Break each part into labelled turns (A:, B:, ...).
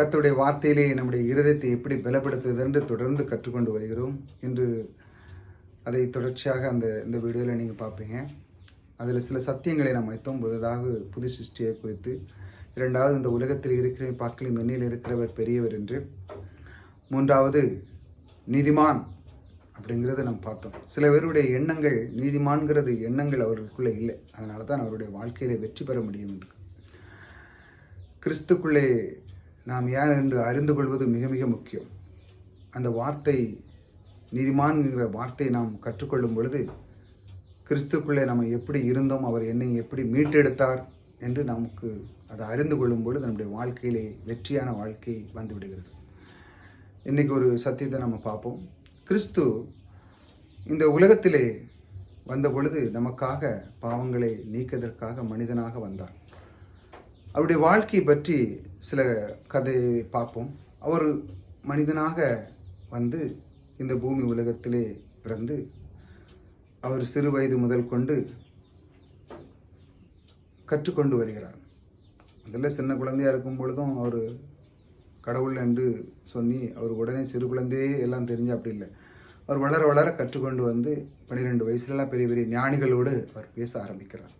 A: கத்துடைய வார்த்தையிலே நம்முடைய இருதயத்தை எப்படி பலப்படுத்துவது என்று தொடர்ந்து கற்றுக்கொண்டு வருகிறோம். இன்று அதை தொடர்ச்சியாக அந்த இந்த வீடியோவில் நீங்கள் பார்ப்பீங்க. அதில் சில சத்தியங்களை நாம் வைத்தோம். புதிதாக புது சிருஷ்டியை குறித்து. இரண்டாவது இந்த உலகத்தில் இருக்கிற பார்க்கலும் எண்ணில் இருக்கிறவர் பெரியவர் என்று. மூன்றாவது நீதிமான் அப்படிங்கிறத நம்ம பார்த்தோம். சில பேருடைய எண்ணங்கள் நீதிமான்கிறது எண்ணங்கள் அவர்களுக்குள்ளே இல்லை. அதனால தான் அவருடைய வாழ்க்கையில வெற்றி பெற முடியும் என்று. கிறிஸ்துக்குள்ளே நாம் யார் என்று அறிந்து கொள்வது மிக மிக முக்கியம். அந்த வார்த்தை நீதிமான்கிற வார்த்தையை நாம் கற்றுக்கொள்ளும் பொழுது கிறிஸ்துக்குள்ளே நம்ம எப்படி இருந்தோம் அவர் என்னை எப்படி மீட்டெடுத்தார் என்று நமக்கு அதை அறிந்து கொள்ளும் பொழுது நம்முடைய வாழ்க்கையிலே வெற்றியான வாழ்க்கை வந்துவிடுகிறது இன்றைக்கி ஒரு சத்தியத்தை நம்ம பார்ப்போம். கிறிஸ்து இந்த உலகத்திலே வந்த பொழுது நமக்காக பாவங்களை நீக்கதற்காக மனிதனாக வந்தார். அவருடைய வாழ்க்கை பற்றி சில கதையை பார்ப்போம். அவர் மனிதனாக வந்து இந்த பூமி உலகத்திலே பிறந்து அவர் சிறு வயது முதல் கொண்டு கற்றுக்கொண்டு வருகிறார். முதல்ல சின்ன குழந்தையாக இருக்கும் பொழுதும் அவர் கடவுள் என்று சொல்லி அவர் உடனே சிறு குழந்தையே எல்லாம் தெரிஞ்சு அப்படி இல்லை. அவர் வளர வளர கற்றுக்கொண்டு வந்து பன்னிரெண்டு வயசுலலாம் பெரிய பெரிய ஞானிகளோடு அவர் பேச ஆரம்பிக்கிறார்.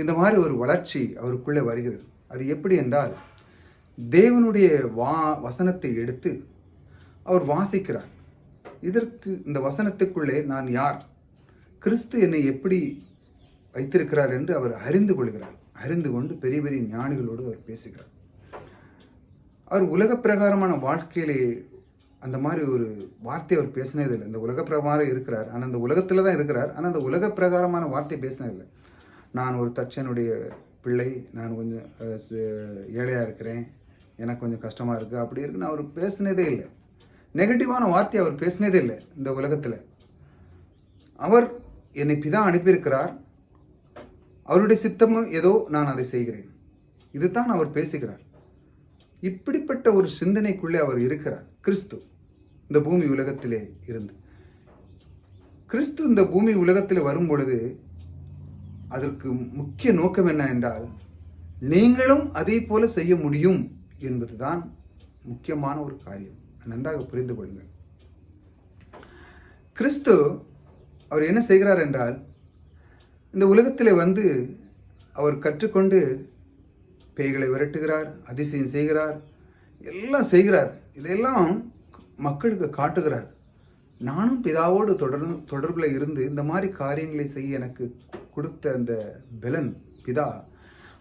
A: இந்த மாதிரி ஒரு வளர்ச்சி அவருக்குள்ளே வருகிறது. அது எப்படி என்றால் தேவனுடைய வா வசனத்தை எடுத்து அவர் வாசிக்கிறார். இதற்கு இந்த வசனத்துக்குள்ளே நான் யார்? கிறிஸ்து என்னை எப்படி வைத்திருக்கிறார் என்று அவர் அறிந்து கொள்கிறார். அறிந்து கொண்டு பெரிய பெரிய ஞானிகளோடு அவர் பேசுகிறார். அவர் உலக பிரகாரமான வாழ்க்கையிலே அந்த மாதிரி ஒரு வார்த்தை அவர் பேசினது இல்லை இந்த உலக பிரகாரம் இருக்கிறார். ஆனால் அந்த உலகத்தில் தான் இருக்கிறார். ஆனால் அந்த உலக பிரகாரமான வார்த்தை பேசினதில்லை. நான் ஒரு தச்சனுடைய பிள்ளை நான் கொஞ்சம் ஏழையாக இருக்கிறேன். எனக்கு கொஞ்சம் கஷ்டமாக இருக்குது அப்படி இருக்குன்னு அவர் பேசினதே இல்லை. நெகட்டிவான வார்த்தையை அவர் பேசினதே இல்லை இந்த உலகத்தில். அவர் என்னை பிதா அனுப்பியிருக்கிறார். அவருடைய சித்தமும் ஏதோ நான் அதை செய்கிறேன். இதுதான் அவர் பேசுகிறார். இப்படிப்பட்ட ஒரு சிந்தனைக்குள்ளே அவர் இருக்கிறார். கிறிஸ்து இந்த பூமி உலகத்திலே இருந்து. கிறிஸ்து இந்த பூமி உலகத்தில் வரும் பொழுது அதற்கு முக்கிய நோக்கம் என்ன என்றால் நீங்களும் அதே போல செய்ய முடியும் என்பதுதான் முக்கியமான ஒரு காரியம். நன்றாக புரிந்து கொள்ளுங்கள். கிறிஸ்து அவர் என்ன செய்கிறார் என்றால் இந்த உலகத்தில் வந்து அவர் கற்றுக்கொண்டு பேய்களை விரட்டுகிறார் அதிசயம் செய்கிறார் எல்லாம் செய்கிறார். இதையெல்லாம் மக்களுக்கு காட்டுகிறார். நானும் பிதாவோடு தொடர் தொடர்பில் இருந்து இந்த மாதிரி காரியங்களை செய்ய எனக்கு கொடுத்த அந்த பெலன் பிதா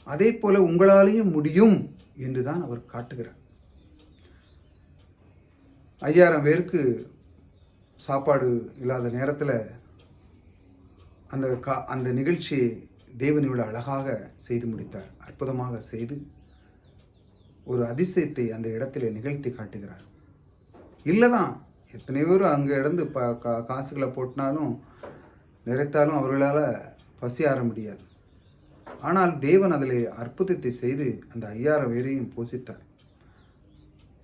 A: அதே போல உங்களாலேயும் முடியும் என்று தான் அவர் காட்டுகிறார். ஐயாயிரம் பேருக்கு சாப்பாடு இல்லாத நேரத்தில் அந்த கா அந்த நிகழ்ச்சியை தேவன் இவ்வளோ அழகாக செய்து முடித்தார். அற்புதமாக செய்து ஒரு அதிசயத்தை அந்த இடத்துல நிகழ்த்தி காட்டுகிறார். இல்லை தான் எத்தனை பேர் அங்கே இடந்து ப கா காசுகளை போட்டினாலும் நிறைத்தாலும் அவர்களால் பசியாற முடியாது. ஆனால் தேவன் அதில் அற்புதத்தை செய்து அந்த ஐயாயிரம் பேரையும் போஷித்தார்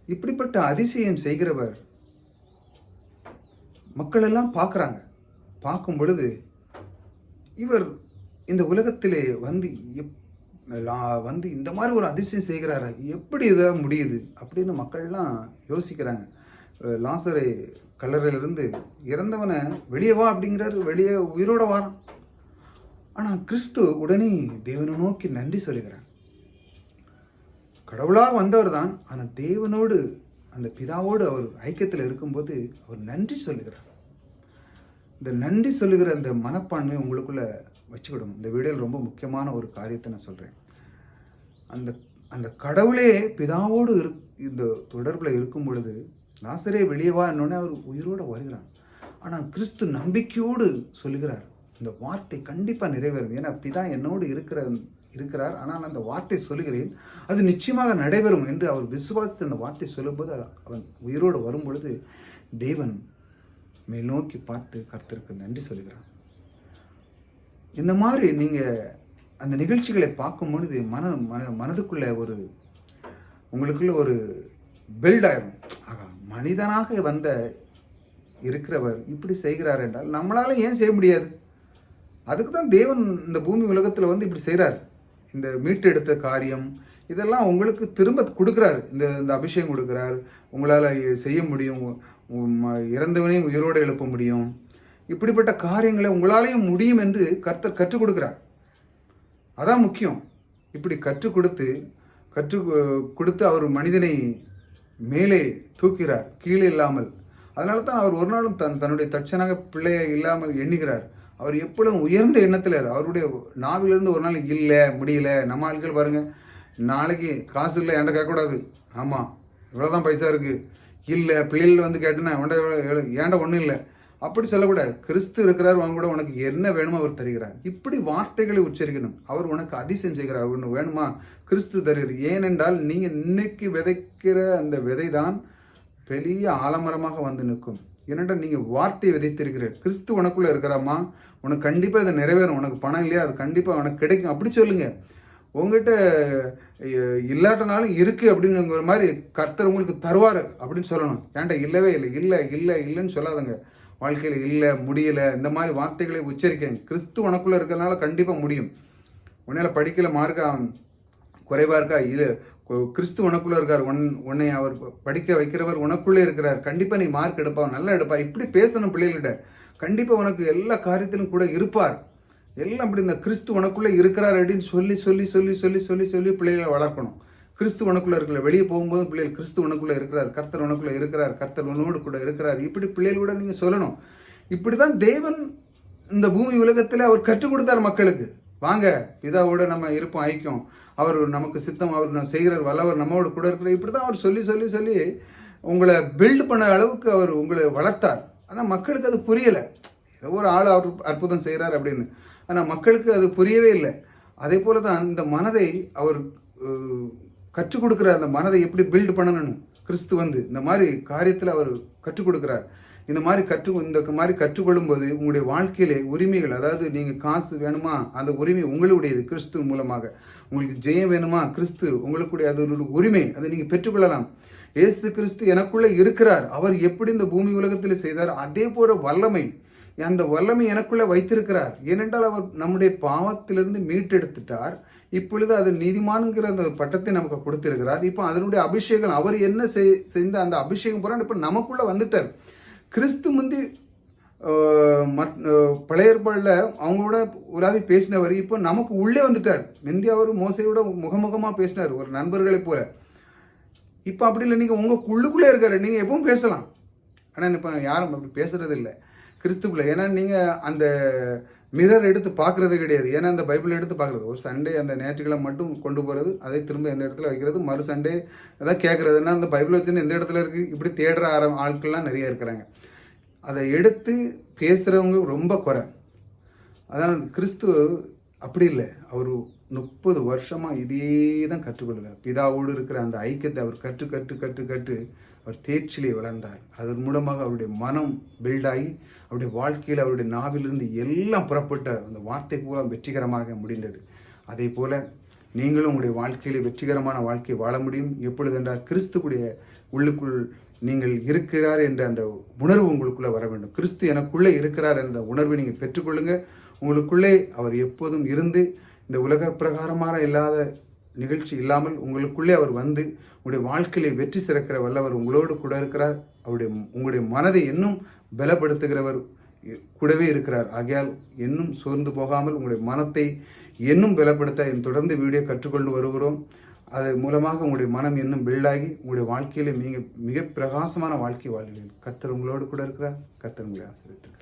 A: இப்படிப்பட்ட அதிசயம் செய்கிறவர் மக்களெல்லாம் பார்க்குறாங்க. பார்க்கும் பொழுது இவர் இந்த உலகத்திலே வந்து எப் லா- வந்து இந்த மாதிரி ஒரு அதிசயம் செய்கிறாரு? எப்படி இதாக முடியுது? அப்படின்னு மக்கள்லாம் யோசிக்கிறாங்க. லாசரை கல்லறையிலிருந்து இறந்தவனை வெளியே வா அப்படிங்கிறாரு. வெளியே உயிரோட வாரான். ஆனால் கிறிஸ்து உடனே தேவனை நோக்கி நன்றி சொல்லுகிறார். கடவுளாக வந்தவர் தான் ஆனால் தேவனோடு அந்த பிதாவோடு அவர் ஐக்கியத்தில் இருக்கும்போது அவர் நன்றி சொல்லுகிறார். இந்த நன்றி சொல்லுகிற அந்த மனப்பான்மை உங்களுக்குள்ள வச்சுக்கிடும். இந்த வீடியோவில் ரொம்ப முக்கியமான ஒரு காரியத்தை நான் சொல்கிறேன் அந்த அந்த கடவுளே பிதாவோடு இரு இந்த தொடர்பில் இருக்கும் பொழுது லாசரே வெளியே வா என்னோடனே அவர் உயிரோடு வருகிறான் ஆனால் கிறிஸ்து நம்பிக்கையோடு சொல்லுகிறார். இந்த வார்த்தை கண்டிப்பாக நிறைவேறும். ஏன்னா பிதா என்னோடு இருக்கிற இருக்கிறார். ஆனால் அந்த வார்த்தை சொல்லுகிறேன். அது நிச்சயமாக நடைபெறும் என்று அவர் விசுவாசித்து அந்த வார்த்தை சொல்லும்போது அவன் உயிரோடு வரும்பொழுது தேவன் மேல் நோக்கி பார்த்து கர்த்தருக்கு நன்றி சொல்கிறான் இந்த மாதிரி நீங்கள் அந்த நிகழ்ச்சிகளை பார்க்கும் பொழுது மன மன மனதுக்குள்ளே ஒரு உங்களுக்குள்ள ஒரு பில்ட் ஆயிரும். ஆகா மனிதனாக வந்த இருக்கிறவர் இப்படி செய்கிறார் என்றால் நம்மளால ஏன் செய்ய முடியாது? அதுக்கு தான் தேவன் இந்த பூமி உலகத்தில் வந்து இப்படி செய்கிறார் இந்த மீட்டெடுத்த காரியம் இதெல்லாம் உங்களுக்கு திரும்ப கொடுக்குறாரு. இந்த இந்த அபிஷேகம் கொடுக்குறாரு. உங்களால் செய்ய முடியும். இறந்தவனையும் உயிரோடு எழுப்ப முடியும். இப்படிப்பட்ட காரியங்களை உங்களாலேயும் முடியும் என்று கர்த்தர் கற்றுக் கொடுக்குறார். அதான் முக்கியம். இப்படி கற்றுக் கொடுத்து கற்றுக் கொடுத்து அவர் மனிதனை மேலே தூக்கிறார். கீழே இல்லாமல். அதனால தான் அவர் ஒரு நாளும் தன் தன்னுடைய தட்சணாக பிள்ளையை இல்லாமல் எண்ணுகிறார். அவர் எப்பொழுதும் உயர்ந்த எண்ணத்தில் அவருடைய நாவிலிருந்து ஒரு நாளைக்கு இல்லை முடியல. நம்ம ஆட்கள் பாருங்கள் நாளைக்கு காசு இல்லை என்கிட்ட கேட்கக்கூடாது ஆமாம் இவ்வளோ தான் பைசா இருக்குது இல்லை பிள்ளைகள் வந்து கேட்டேன்னா என்கிட்ட ஏன்டா ஒன்றும் இல்லை? அப்படி சொல்லக்கூடாது. கிறிஸ்து இருக்கிறார் அவங்க கூட உனக்கு என்ன வேணுமோ அவர் தருகிறார். இப்படி வார்த்தைகளை உச்சரிக்கணும். அவர் உனக்கு அதிசயம் செய்கிறார். ஒன்று வேணுமா? கிறிஸ்து தருகிறார். ஏனென்றால் நீங்கள் இன்னைக்கு விதைக்கிற அந்த விதை தான் பெரிய ஆலமரமாக வந்து நிற்கும். ஏனென்றால் நீங்கள் வார்த்தை விதைத்திருக்கிறீர்கள் கிறிஸ்து உனக்குள்ளே இருக்கிறாமா உனக்கு கண்டிப்பாக இதை நிறைவேறும். உனக்கு பணம் இல்லையா? அது கண்டிப்பாக உனக்கு கிடைக்கும். அப்படி சொல்லுங்கள் உங்ககிட்ட இல்லாட்டனாலும் இருக்குது அப்படிங்கிற மாதிரி கர்த்தர் உங்களுக்கு தருவார் அப்படின்னு சொல்லணும். ஏன்டா இல்லவே இல்லை. இல்லை இல்லை இல்லைன்னு சொல்லாதங்க. வாழ்க்கையில் இல்லை முடியல இந்த மாதிரி வார்த்தைகளை உச்சரிக்கங்க கிறிஸ்து உனக்குள்ளே இருக்கிறதுனால கண்டிப்பாக முடியும். உன்னால் படிக்கல மார்க்கா குறைவாக இருக்கா? இல்லை கிறிஸ்து உனக்குள்ளே இருக்கார். உன் உன்னை அவர் படிக்க வைக்கிறவர் உனக்குள்ளே இருக்கிறார். கண்டிப்பாக நீ மார்க் எடுப்பா நல்லா எடுப்பா. இப்படி பேசணும் பிள்ளைகள்கிட்ட கண்டிப்பாக உனக்கு எல்லா காரியத்திலும் கூட இருப்பார். எல்லாம் அப்படி இந்த கிறிஸ்து உனக்குள்ளே இருக்கிறார் அப்படின்னு சொல்லி சொல்லி சொல்லி சொல்லி சொல்லி சொல்லி பிள்ளைகளை வளர்க்கணும். கிறிஸ்து உனக்குள்ளே இருக்கல. வெளியே போகும்போது பிள்ளைகள் கிறிஸ்து உனக்குள்ளே இருக்கிறார். கர்த்தர் உனக்குள்ளே இருக்கிறார். கர்த்தர் உன்னோடு கூட இருக்கிறார். இப்படி பிள்ளைகளோட நீங்கள் சொல்லணும். இப்படி தான் தேவன் இந்த பூமி உலகத்தில் அவர் கற்றுக் கொடுத்தார் மக்களுக்கு. வாங்க பிதாவோட நம்ம இருப்போம் ஐக்கியம். அவர் நமக்கு சித்தம் அவர் நம்ம செய்கிறார் வல்லவர் நம்மோடு கூட இருக்கிற இப்படி தான் அவர் சொல்லி சொல்லி சொல்லி உங்களை பில்டு பண்ண அளவுக்கு அவர் உங்களை வளர்த்தார். ஆனால் மக்களுக்கு அது புரியலை. ஏதோ ஒரு ஆள் அவர் அற்புதம் செய்கிறார் அப்படின்னு. ஆனால் மக்களுக்கு அது புரியவே இல்லை. அதே போல தான் இந்த மனதை அவர் கற்றுக் கொடுக்குறார் அந்த மனதை எப்படி பில்டு பண்ணணும்னு கிறிஸ்து வந்து இந்த மாதிரி காரியத்தில் அவர் கற்றுக் கொடுக்குறார். இந்த மாதிரி கற்று இந்த மாதிரி கற்றுக்கொள்ளும்போது உங்களுடைய வாழ்க்கையிலே உரிமைகள் அதாவது நீங்கள் காசு வேணுமா அந்த உரிமை உங்களுடையது கிறிஸ்து மூலமாக. உங்களுக்கு ஜெயம் வேணுமா கிறிஸ்து உங்களுக்குடைய அது உரிமை அதை நீங்கள் பெற்றுக்கொள்ளலாம். இயேசு கிறிஸ்து எனக்குள்ளே இருக்கிறார். அவர் எப்படி இந்த பூமி உலகத்தில் செய்தார் அதே போல வல்லமை அந்த வல்லமை எனக்குள்ளே வைத்திருக்கிறார். ஏனென்றால் அவர் நம்முடைய பாவத்திலிருந்து மீட்டெடுத்துட்டார். இப்பொழுது அது நீதிமான்கிற அந்த பட்டத்தை நமக்கு கொடுத்திருக்கிறார். இப்போ அதனுடைய அபிஷேகம் அவர் என்ன செய்- செய்த அந்த அபிஷேகம் பூரா இப்போ நமக்குள்ளே வந்துட்டார். கிறிஸ்து முந்தி மத்- ஆஹ், பழைய ஏற்பாடில் அவங்களோட உலாவி பேசினவர் இப்போ நமக்கு உள்ளே வந்துட்டார். முந்தி அவர் மோசையோட முகமுகமாக பேசினார் ஒரு நண்பர்களை போல. இப்போ அப்படி இல்லை நீங்கள் உங்கள் குள்ளுக்குள்ளே இருக்காரு நீங்கள் எப்பவும் பேசலாம். ஆனால் இப்போ யாரும் அப்படி பேசுறது இல்லை கிறிஸ்துக்குள்ளே. ஏன்னா நீங்கள் அந்த மிரர் எடுத்து பார்க்குறது கிடையாது. ஏன்னா அந்த பைபிள் எடுத்து பார்க்குறது. ஒரு சண்டே அந்த ஞாயிற்றுக்கிழமை மட்டும் கொண்டு போகிறது அதை திரும்ப எந்த இடத்துல வைக்கிறது மறு சண்டே அதான் கேட்குறது ஏன்னா அந்த பைபிள் வச்சுன்னு எந்த இடத்துல இருக்குது இப்படி தேடுற ஆர ஆட்கள்லாம் நிறைய இருக்கிறாங்க. அதை எடுத்து பேசுகிறவங்க ரொம்ப குறை. அதான் கிறிஸ்து அப்படி இல்லை. அவர் முப்பது வருஷமாக இதே தான் கற்றுக்கொள்கிறார். பிதாவோடு இருக்கிற அந்த ஐக்கியத்தை அவர் கற்று கற்று கற்று கற்று அவர் தேர்ச்சிலே வளர்ந்தார். அதன் மூலமாக அவருடைய மனம் பில்டாகி அவருடைய வாழ்க்கையில் அவருடைய நாவிலிருந்து எல்லாம் புறப்பட்ட அந்த வார்த்தை பூரா வெற்றிகரமாக முடிந்தது. அதே போல் நீங்களும் உங்களுடைய வாழ்க்கையிலே வெற்றிகரமான வாழ்க்கையை வாழ முடியும். எப்பொழுது என்றால் கிறிஸ்துக்குடைய உள்ளுக்குள் நீங்கள் இருக்கிறார் என்ற அந்த உணர்வு உங்களுக்குள்ளே வர வேண்டும். கிறிஸ்து எனக்குள்ளே இருக்கிறார் என்ற உணர்வை நீங்கள் பெற்றுக்கொள்ளுங்கள் உங்களுக்குள்ளே அவர் எப்போதும் இருந்து இந்த உலக பிரகாரமாக இல்லாத நிகழ்ச்சி இல்லாமல் உங்களுக்குள்ளே அவர் வந்து உங்களுடைய வாழ்க்கையிலே வெற்றி சிறக்கிற வல்லவர் உங்களோடு கூட இருக்கிறார். அவருடைய உங்களுடைய மனதை இன்னும் பலப்படுத்துகிறவர் கூடவே இருக்கிறார். ஆகையால் இன்னும் சோர்ந்து போகாமல் உங்களுடைய மனத்தை இன்னும் பலப்படுத்த தொடர்ந்து வீடியோ கற்றுக்கொண்டு வருகிறோம். அது மூலமாக உங்களுடைய மனம் இன்னும் பில்டாகி உங்களுடைய வாழ்க்கையில் மிக மிக பிரகாசமான வாழ்க்கை வாழ்வீர்கள் கர்த்தர் உங்களோடு கூட இருக்கிறார். கர்த்தர் உங்களை ஆசிரியர்